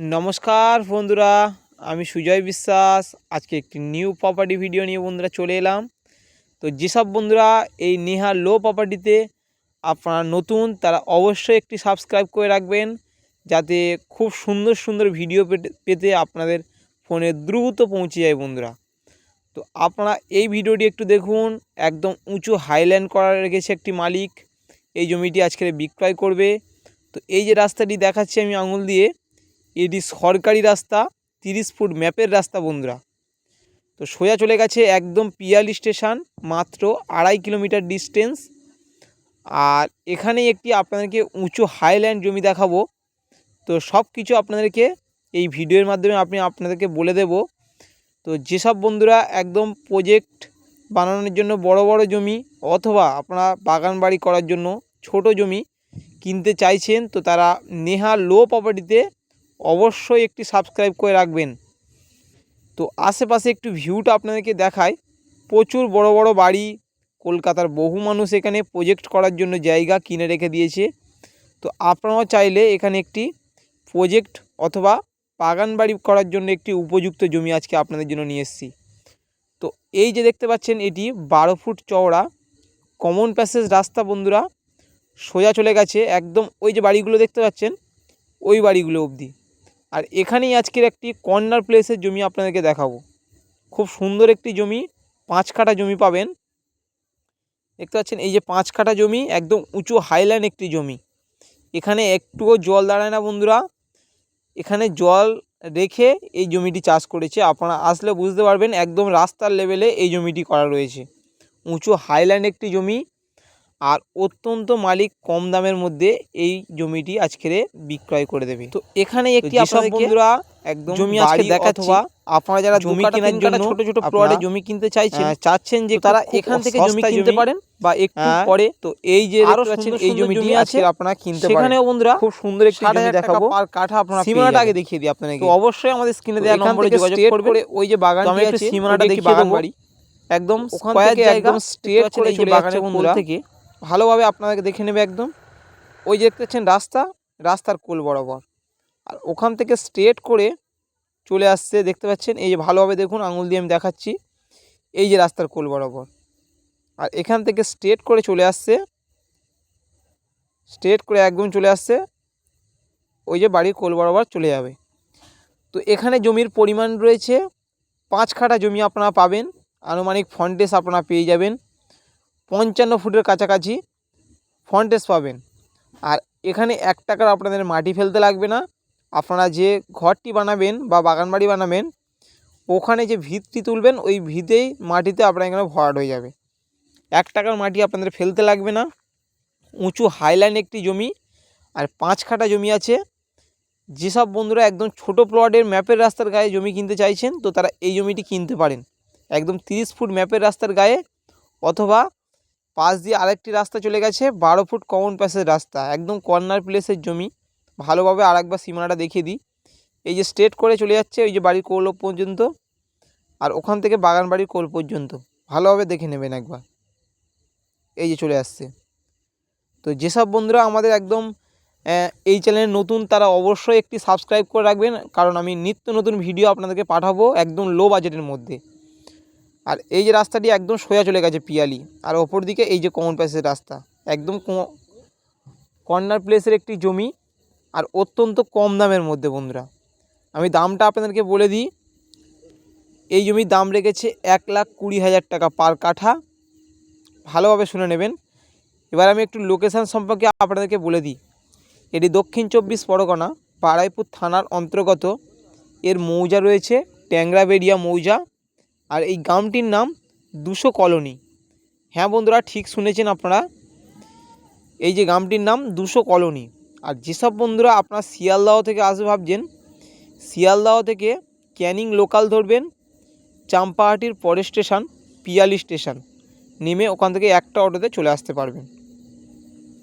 নমস্কার বন্ধুরা, আমি সুজয় বিশ্বাস। আজকে একটি নিউ প্রপার্টি ভিডিও নিয়ে বন্ধুরা চলে এলাম। তো যেসব বন্ধুরা এই নেহা লো প্রপার্টিতে আপনারা নতুন, তারা অবশ্যই একটি সাবস্ক্রাইব করে রাখবেন, যাতে খুব সুন্দর সুন্দর ভিডিও পেতে- আপনাদের ফোনে দ্রুত পৌঁছে যায় বন্ধুরা। তো আপনারা এই ভিডিওটি একটু দেখুন, একদম উঁচু হাইল্যান্ড করা রেখেছে একটি মালিক। এই জমিটি আজকে বিক্রয় করবে। তো এই যে রাস্তাটি দেখাচ্ছি আমি আঙুল দিয়ে। এটি সরকারি রাস্তা, তিরিশ ফুট ম্যাপের রাস্তা বন্ধুরা। তো সোজা চলে গেছে একদম পিয়ালি স্টেশন, মাত্র আড়াই কিলোমিটার ডিস্টেন্স। আর এখানেই একটি আপনাদেরকে উঁচু হাইল্যান্ড জমি দেখাবো। তো সব কিছু আপনাদেরকে এই ভিডিওর মাধ্যমে আপনি আপনাদেরকে বলে দেব। তো যেসব বন্ধুরা একদম প্রজেক্ট বানানোর জন্য বড় বড় জমি অথবা আপনারা বাগান বাড়ি করার জন্য ছোট জমি কিনতে চাইছেন, তো তারা নেহা লো প্রপার্টিতে অবশ্যই একটি সাবস্ক্রাইব করে রাখবেন। তো আশেপাশে একটু ভিউটা আপনাদেরকে দেখায়, প্রচুর বড় বড় বাড়ি, কলকাতার বহু মানুষ এখানে প্রজেক্ট করার জন্য জায়গা কিনে রেখে দিয়েছে। তো আপনারাও চাইলে এখানে একটি প্রজেক্ট অথবা বাগান বাড়ি করার জন্য একটি উপযুক্ত জমি আজকে আপনাদের জন্য নিয়ে এসেছি। তো এই যে দেখতে পাচ্ছেন, এটি বারো ফুট চওড়া কমন প্যাসেজ রাস্তা বন্ধুরা, সোজা চলে গেছে, একদম ওই যে বাড়িগুলো দেখতে পাচ্ছেন, ওই বাড়িগুলো অবধি। আর এখানেই আজকের একটি কর্নার প্লেসের জমি আপনাদেরকে দেখাবো। খুব সুন্দর একটি জমি, পাঁচ কাঠা জমি পাবেন। দেখতে পাচ্ছেন, এই যে পাঁচ কাঠা জমি, একদম উঁচু হাইল্যান্ড একটি জমি। এখানে একটুও জল দাঁড়ায় না বন্ধুরা। এখানে জল রেখে এই জমিটি চাষ করেছে। আপনারা আসলে বুঝতে পারবেন, একদম রাস্তার লেভেলে এই জমিটি করা রয়েছে। উঁচু হাইল্যান্ড একটি জমি আর অত্যন্ত মালিক কম দামের মধ্যে এই জমিটি আজকের বিক্রয় করে দেবে। তো এখানে একটি বন্ধুরা একদম জমি আজকে দেখাচ্ছি। আপনারা যারা জমি কেনার জন্য ছোট ছোট প্লটে জমি কিনতে চাইছেন চাচ্ছেন যে তারা এখান থেকে জমি কিনতে পারেন বা একটু হ্যাঁ, পরে তো এই যে আরও সুন্দর এই জমিটি জমি আছে আপনারা কিনতে পারেন। সেখানেও বন্ধুরা খুব সুন্দর একটি জমি দেখাবো। পার কাঠা আপনারা সীমানাটা আগে দেখিয়ে দিই আপনাকে। তো অবশ্যই আমাদের স্ক্রিনে দেওয়া নম্বরে যোগাযোগ করবে ওই যে বাগান আছে সীমানাটা দেখিয়ে বাগান। বাড়ি। একদম ওখান থেকে একদম স্ট্রেট করে এই চলে বাগানের যাচ্ছে বন্ধুরা। থেকে। ভালোভাবে আপনাদেরকে দেখে নেবে একদম। ওই যে দেখতে পাচ্ছেন রাস্তা, রাস্তার কোল বরাবর। আর ওখান থেকে স্ট্রেট করে চলে আসছে, দেখতে পাচ্ছেন? এই যে ভালোভাবে দেখুন, আঙুল দিয়ে আমি দেখাচ্ছি। এই যে রাস্তার কোল বরাবর। আর এখান থেকে স্ট্রেট করে চলে আসছে। স্ট্রেট করে একদম চলে আসছে। ওই যে বাড়ির কোল বরাবর চলে যাবে। তো এখানে জমির পরিমাণ রয়েছে। পাঁচ খাটা জমি আপনারা পাবেন। আনুমানিক ফন্টেস আপনারা পেয়ে যাবেন। পঞ্চান্ন ফুটের কাছাকাছি ফন্টেস পাবেন। আর এখানে এক টাকার আপনাদের মাটি ফেলতে লাগবে না। আপনারা যে ঘরটি বানাবেন বা বাগান বাড়ি বানাবেন, ওখানে যে ভিতটি তুলবেন, ওই ভিতেই মাটিতে আপনার এখানে ভরাট হয়ে যাবে। এক টাকার মাটি আপনাদের ফেলতে লাগবে না। উঁচু হাইল্যান্ড একটি জমি, আর পাঁচ খাটা জমি আছে। যেসব বন্ধুরা একদম ছোট প্লটের ম্যাপের রাস্তার গায়ে জমি কিনতে চাইছেন, তো তারা এই জমিটি কিনতে পারেন। একদম তিরিশ ফুট ম্যাপের রাস্তার গায়ে, অথবা পাশ দিয়ে আরেকটি রাস্তা চলে গেছে, বারো ফুট কমন প্যাসের রাস্তা, একদম কর্নার প্লেসের জমি। ভালোভাবে আরেকবার সীমানাটা দেখিয়ে দিই। এই যে স্ট্রেট করে চলে যাচ্ছে, ওই যে বাড়ির কোল পর্যন্ত আর ওখান থেকে বাগান বাড়ির কোল পর্যন্ত। ভালোভাবে দেখে নেবেন একবার। এই যে চলে আসছে। তো যেসব বন্ধুরা আমাদের একদম এই চ্যানেলে নতুন, তারা অবশ্যই একটি সাবস্ক্রাইব করে রাখবেন। কারণ আমি নিত্য নতুন ভিডিও আপনাদেরকে পাঠাবো একদম লো বাজেটের মধ্যে। আর এই যে রাস্তাটি একদম সোজা চলে গেছে পিয়ালি। আর ওপর দিকে এই যে কমন প্যাসের রাস্তা, একদম কর্নার প্লেসের একটি জমি, আর অত্যন্ত কম দামের মধ্যে বন্ধুরা। আমি দামটা আপনাদেরকে বলে দিই, এই জমির দাম রেখেছে এক লাখ কুড়ি হাজার টাকা পার কাঠা। ভালোভাবে শুনে নেবেন। এবার আমি একটু লোকেশান সম্পর্কে আপনাদেরকে বলে দিই। এটি দক্ষিণ চব্বিশ পরগনা, বারাইপুর থানার অন্তর্গত। এর মৌজা রয়েছে ট্যাংরা ট্যাংরাবেড়িয়া মৌজা। আর এই গ্রামটির নাম দুশো কলোনি। হ্যাঁ বন্ধুরা, ঠিক শুনেছেন আপনারা? এই যে গ্রামটির নাম দুশো কলোনি। আর যেসব বন্ধুরা আপনার শিয়ালদাহ থেকে আসবে ভাবছেন, শিয়ালদাহ থেকে ক্যানিং লোকাল ধরবেন, চাম্পাহাটির পরের স্টেশন, পিয়ালি স্টেশন। নেমে ওখান থেকে একটা অটোতে চলে আসতে পারবেন।